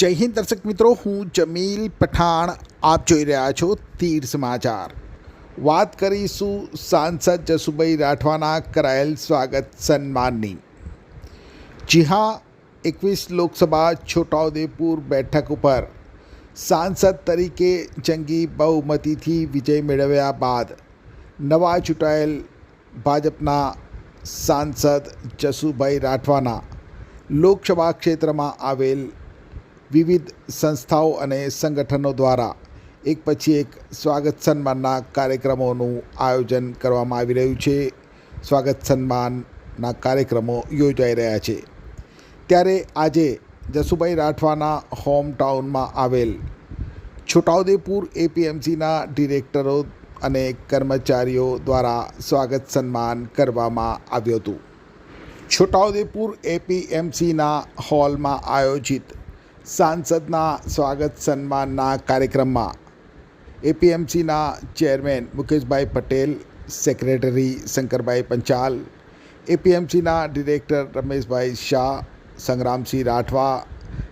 જય હિન્દ દર્શક મિત્રો, હું જમીલ પઠાણ આપ જોઈ રહ્યા છો તીર સમાચાર. વાત કરીશું સાંસદ જસુભાઈ રાઠવાના કરાયેલ સ્વાગત સન્માનની. જી હા, એકવીસ લોકસભા છોટાઉદેપુર બેઠક ઉપર સાંસદ તરીકે જંગી બહુમતીથી વિજય મેળવ્યા બાદ નવા ચૂંટાયેલ ભાજપના સાંસદ જસુભાઈ રાઠવાના લોકસભા ક્ષેત્રમાં આવેલ વિવિધ સંસ્થાઓ અને સંગઠનો દ્વારા એક પછી એક સ્વાગત સન્માનના કાર્યક્રમોનું આયોજન કરવામાં આવી રહ્યું છે. સ્વાગત સન્માનના કાર્યક્રમો યોજાઈ રહ્યા છે. ત્યારે આજે જસુભાઈ રાઠવાના હોમ ટાઉનમાં આવેલ છોટાઉદેપુર એપીએમસીના ડિરેક્ટરો અને કર્મચારીઓ દ્વારા સ્વાગત સન્માન કરવામાં આવ્યું હતું. છોટાઉદેપુર એપીએમસીના હોલમાં આયોજિત સાંસદના સ્વાગત સન્માનના કાર્યક્રમમાં એપીએમસીના ચેરમેન મુકેશભાઈ પટેલ, સેક્રેટરી શંકરભાઈ પંચાલ, એપીએમસીના ડિરેક્ટર રમેશભાઈ શાહ, સંગ્રામસિંહ રાઠવા,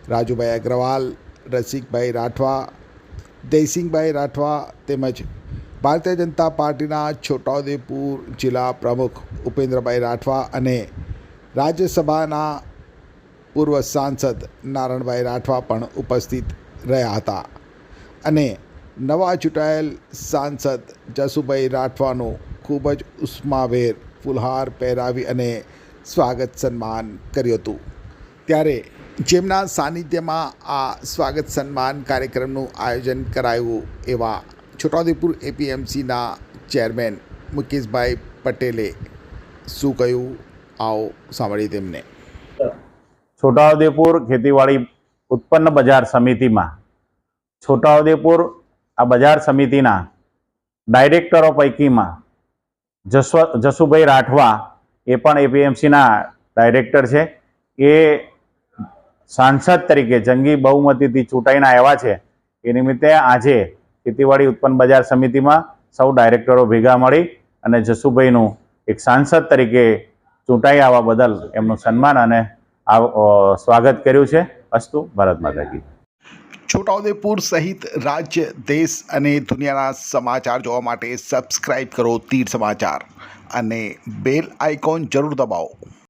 રાજુભાઈ અગ્રવાલ, રસિકભાઈ રાઠવા દયસિંહભાઈ રાઠવા તેમજ ભારતીય જનતા પાર્ટીના છોટાઉદેપુર જિલ્લા પ્રમુખ ઉપેન્દ્રભાઈ રાઠવા અને રાજ્યસભાના પૂર્વ સાંસદ નારણભાઈ રાઠવા પણ ઉપસ્થિત રહ્યા હતા અને નવા ચૂંટાયેલ સાંસદ જસુભાઈ રાઠવાનું ખૂબ જ ઉષ્માભેર ફુલહાર પહેરાવી અને સ્વાગત સન્માન કર્યું હતું. ત્યારે જેમના સાનિધ્યમાં આ સ્વાગત સન્માન કાર્યક્રમનું આયોજન કરાયું એવા છોટાઉદેપુર એપીએમસીના ચેરમેન મુકેશભાઈ પટેલે શું કહ્યું? આવો સાંભળી તેમને. છોટાઉદેપુર ખેતીવાડી ઉત્પન્ન બજાર સમિતિમાં. છોટાઉદેપુર આ બજાર સમિતિના ડાયરેક્ટરો પૈકીમાં જસવ, જસુભાઈ રાઠવા એ પણ એપીએમસીના ડાયરેક્ટર છે. એ સાંસદ તરીકે જંગી બહુમતીથી ચૂંટાઈને આવ્યા છે. એ નિમિત્તે આજે ખેતીવાડી ઉત્પન્ન બજાર સમિતિમાં સૌ ડાયરેક્ટરો ભેગા મળી અને જસુભાઈનું એક સાંસદ તરીકે ચૂંટાઈ આવવા બદલ એમનું સન્માન અને આ સ્વાગત કર્યું છે અસ્તુ ભારત માતા કી છોટાઉદેપુર સહિત રાજ્ય, દેશ અને દુનિયાના સમાચાર જોવા માટે સબસ્ક્રાઇબ કરો તીર સમાચાર અને બેલ આઇકોન જરૂર દબાવો.